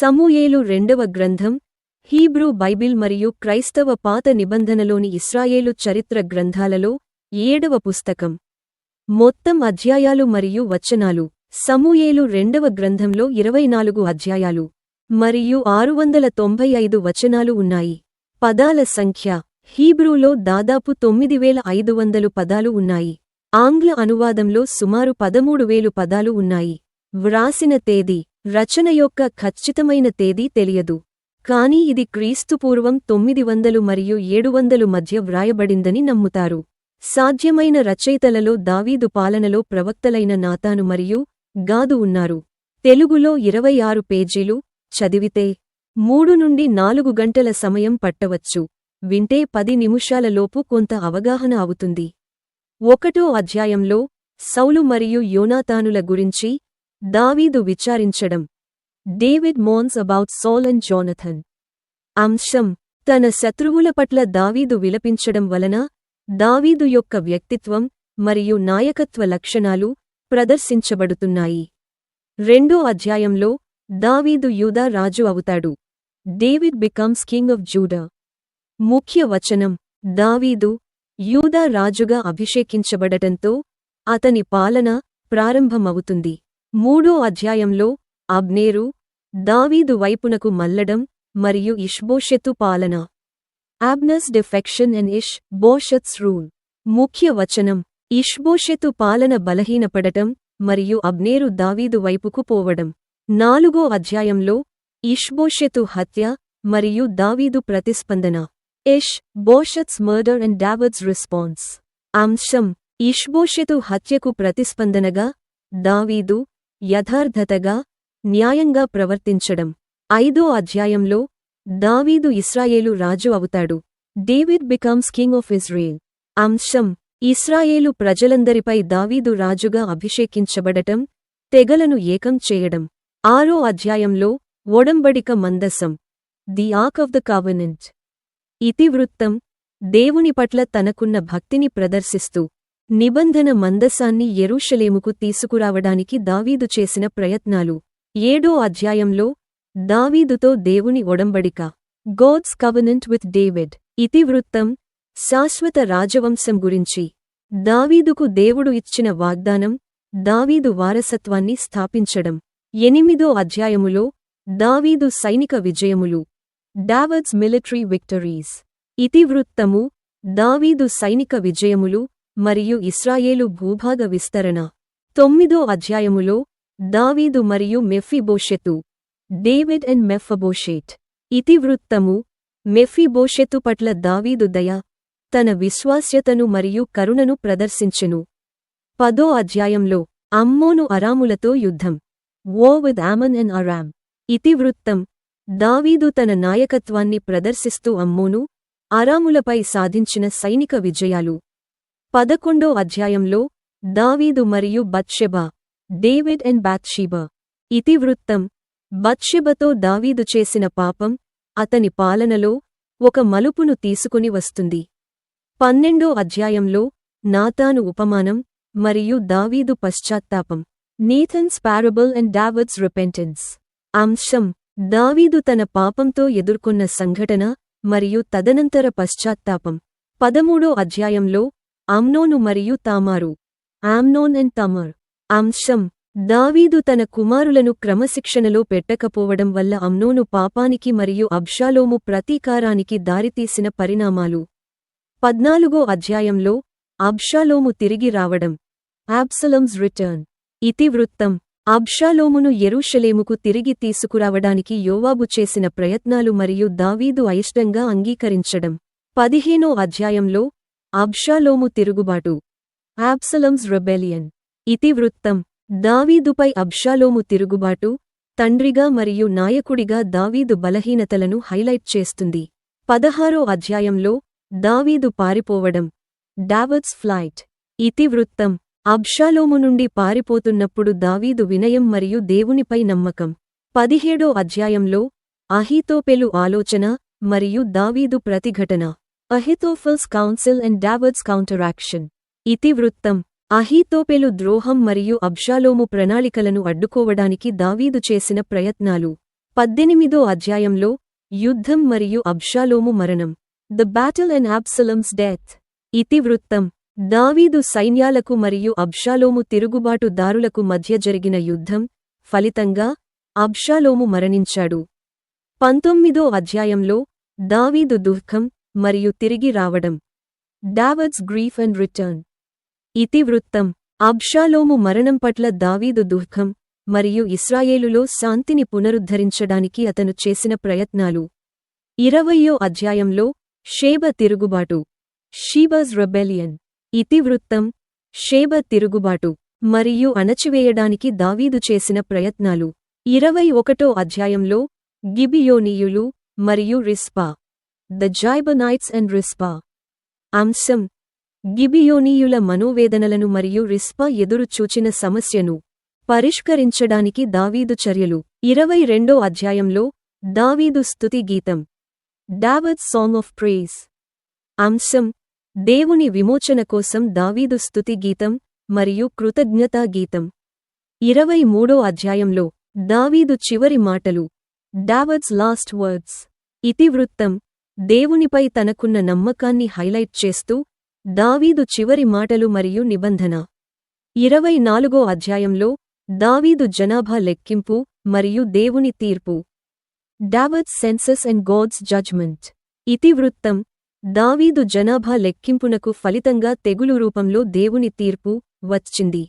సమూయేలు రెండవ గ్రంథం Hebrew Bible మరియు క్రైస్తవ పాత నిబంధనలోని ఇస్రాయేలు చరిత్ర గ్రంథాలలో ఏడవ పుస్తకం. మొత్తం అధ్యాయాలు మరియు వచనాలు సమూయేలు రెండవ గ్రంథంలో ఇరవై నాలుగు అధ్యాయాలు మరియు ఆరు వందల తొంభై ఐదు వచనాలు ఉన్నాయి. పదాల సంఖ్య హీబ్రూలో దాదాపు తొమ్మిది వేల ఐదు వందలు పదాలు ఉన్నాయి. ఆంగ్ల అనువాదంలో సుమారు పదమూడు వేలు పదాలు ఉన్నాయి. వ్రాసిన తేదీ రచన యొక్క ఖచ్చితమైన తేదీ తెలియదు. కానీ ఇది క్రీస్తుపూర్వం తొమ్మిది వందలు మరియు ఏడు వందలు మధ్య వ్రాయబడిందని నమ్ముతారు. సాధ్యమైన రచయితలలో దావీదు పాలనలో ప్రవక్తలైన నాతాను మరియు గాదు ఉన్నారు. తెలుగులో ఇరవై ఆరు పేజీలు చదివితే మూడు నుండి నాలుగు గంటల సమయం పట్టవచ్చు. వింటే పది నిమిషాలలోపు కొంత అవగాహన అవుతుంది. ఒకటో అధ్యాయంలో సౌలు మరియు యోనాతానుల గురించి దావీదు విచారించడం. David mourns about Saul and Jonathan. అంశం తన శత్రువుల పట్ల దావీదు విలపించడం వలన దావీదు యొక్క వ్యక్తిత్వం మరియు నాయకత్వ లక్షణాలు ప్రదర్శించబడుతున్నాయి. రెండో అధ్యాయంలో దావీదు యూదా రాజు అవుతాడు. David becomes king of Judah. ముఖ్య వచనం దావీదు యూదా రాజుగా అభిషేకించబడటంతో అతని పాలన ప్రారంభమవుతుంది. మూడో అధ్యాయంలో అబ్నేరు దావీదు వైపునకు మల్లడం మరియు ఇష్బోషెతు పాలన. ఆబ్నస్ డిఫెక్షన్ అండ్ ఇష్ బోషత్స్ రూల్. ముఖ్య వచనం ఇష్బోషెతు పాలన బలహీనపడటం మరియు అబ్నేరు దావీదు వైపుకు పోవడం. నాలుగో అధ్యాయంలో ఇష్బోషెతు హత్య మరియు దావీదు ప్రతిస్పందన. Ishbosheth's murder and David's response అంశం ఇష్బోషెతు హత్యకు ప్రతిస్పందనగా దావీదు యథార్థతగా న్యాయంగా ప్రవర్తించడం. ఐదో అధ్యాయంలో దావీదు ఇస్రాయేలు రాజు అవుతాడు. David becomes king of Israel. అంశం ఇస్రాయేలు ప్రజలందరిపై దావీదు రాజుగా అభిషేకించబడటం తెగలను ఏకం చేయడం. ఆరో అధ్యాయంలో ఒడంబడిక మందసం. ది ఆక్ ఆఫ్ ద కావనెంట్. ఇతివృత్తం దేవుని పట్ల తనకున్న భక్తిని ప్రదర్శిస్తూ నిబంధన మందసాన్ని ఎరూషలేముకు తీసుకురావడానికి దావీదు చేసిన ప్రయత్నాలు. ఏడో అధ్యాయంలో దావీదుతో దేవుని ఒడంబడిక. గోడ్స్ కవనెంట్ విత్ డేవిడ్ ఇతివృత్తం శాశ్వత రాజవంశం గురించి. దావీదుకు దేవుడు ఇచ్చిన వాగ్దానం దావీదు వారసత్వాన్ని స్థాపించడం. ఎనిమిదో అధ్యాయములో దావీదు సైనిక విజయములు. డావడ్స్ మిలిటరీ విక్టరీస్ ఇతివృత్తము దావీదు సైనిక విజయములు మరియు ఇస్రాయేలు భూభాగ విస్తరణ. తొమ్మిదో అధ్యాయములో దావీదు మరియు మెఫిబోషెతు. డేవిడ్ అండ్ మెఫబోషేట్ ఇతివృత్తము మెఫీబోషెతు పట్ల దావీదు దయ తన విశ్వాస్యతను మరియు కరుణను ప్రదర్శించెను. పదో అధ్యాయంలో అమ్మోను అరాములతో యుద్ధం. ఓ విత్ ఆమన్ అండ్ అరామ్ ఇతివృత్తం దావీదు తన నాయకత్వాన్ని ప్రదర్శిస్తూ అమ్మోను అరాములపై సాధించిన సైనిక విజయాలు. పదకొండో అధ్యాయంలో దావీదు మరియు బత్షెబా డేవిడ్ అండ్ బాత్షీబా. ఇతివృత్తం బత్షెబతో దావీదు చేసిన పాపం అతని పాలనలో ఒక మలుపును తీసుకుని వస్తుంది. పన్నెండో అధ్యాయంలో నాతాను ఉపమానం మరియు దావీదు పశ్చాత్తాపం. Nathan's parable and David's repentance. అంశం దావీదు తన పాపంతో ఎదుర్కొన్న సంఘటన మరియు తదనంతర పశ్చాత్తాపం. పదమూడో అధ్యాయంలో అమ్నోను మరియు తామారు. ఆమ్నోన్ అండ్ తమర్. అంశం దావీదు తన కుమారులను క్రమశిక్షణలో పెట్టకపోవడం వల్ల అమ్నోను పాపానికి మరియు అబ్షాలోము ప్రతీకారానికి దారితీసిన పరిణామాలు. పద్నాలుగో అధ్యాయంలో అబ్షాలోము తిరిగి రావడం. Absalom's return. ఇతివృత్తం. అబ్షాలోమును ఎరూషలేముకు తిరిగి తీసుకురావడానికి యోవాబు చేసిన ప్రయత్నాలు మరియు దావీదు అయిష్టంగా అంగీకరించడం. పదిహేనో అధ్యాయంలో అబ్షాలోము తిరుగుబాటు. ఆబ్సలమ్స్ రెబెలియన్ ఇతివృత్తం. దావీదుపై అబ్షాలోము తిరుగుబాటు తండ్రిగా మరియు నాయకుడిగా దావీదు బలహీనతలను హైలైట్ చేస్తుంది. పదహారో అధ్యాయంలో దావీదు పారిపోవడం. David's flight. ఇతివృత్తం. అబ్షాలోము నుండి పారిపోతున్నప్పుడు దావీదు వినయం మరియు దేవునిపై నమ్మకం. పదిహేడో అధ్యాయంలో అహీతోపెలు ఆలోచన మరియు దావీదు ప్రతిఘటన. Ahithophel's counsel and David's counteraction. ఇతివృత్తం. అహీతోపెలు ద్రోహం మరియు అబ్షాలోము ప్రణాళికలను అడ్డుకోవడానికి దావీదు చేసిన ప్రయత్నాలు. పద్దెనిమిదో అధ్యాయంలో యుద్ధం మరియు అబ్షాలోము మరణం. The battle and Absalom's death. ఇతివృత్తం. దావీదు సైన్యాలకు మరియు అబ్షాలోము తిరుగుబాటుదారులకు మధ్య జరిగిన యుద్ధం ఫలితంగా అబ్షాలోము మరణించాడు. పంతొమ్మిదో అధ్యాయంలో దావీదు దుఃఖం మరియు తిరిగి రావడం. డావడ్స్ గ్రీఫ్ అండ్ రిటర్న్ ఇతివృత్తం. అబ్షాలోము మరణం పట్ల దావీదు దుఃఖం మరియు ఇస్రాయేలులో శాంతిని పునరుద్ధరించడానికి అతను చేసిన ప్రయత్నాలు. ఇరవయో అధ్యాయంలో షేబ తిరుగుబాటు. షీబజ్ రెబెలియన్ ఇతివృత్తం. షేబ తిరుగుబాటు మరియు అణచివేయడానికి దావీదు చేసిన ప్రయత్నాలు. ఇరవై ఒకటో అధ్యాయంలో గిబియోనీయులు మరియు రిస్పా. ద జైబనైట్స్ అండ్ రిస్పా అంశం. గిబియోనీయుల మనోవేదనలను మరియు రిస్పా ఎదురు చూచిన సమస్యను పరిష్కరించడానికి దావీదు చర్యలు. ఇరవై రెండో అధ్యాయంలో దావీదు స్తుతి గీతం. డావద్ సాంగ్ ఆఫ్ ప్రేజ్ అంశం. దేవుని విమోచన కోసం దావీదు స్తుతి గీతం మరియు కృతజ్ఞతా గీతం. ఇరవై మూడో అధ్యాయంలో దావీదు చివరి మాటలు. డావడ్స్ లాస్ట్ వర్డ్స్ ఇతివృత్తం. దేవునిపై తనకున్న నమ్మకాన్ని హైలైట్ చేస్తూ దావీదు చివరి మాటలు మరియు నిబంధన. ఇరవై నాలుగో అధ్యాయంలో దావీదు జనాభా లెక్కింపు మరియు దేవుని తీర్పు. David census and God's judgment ఇతివృత్తం దావీదు జనాభా లెక్కింపునకు ఫలితంగా తెగులు రూపంలో దేవుని తీర్పు వచ్చింది.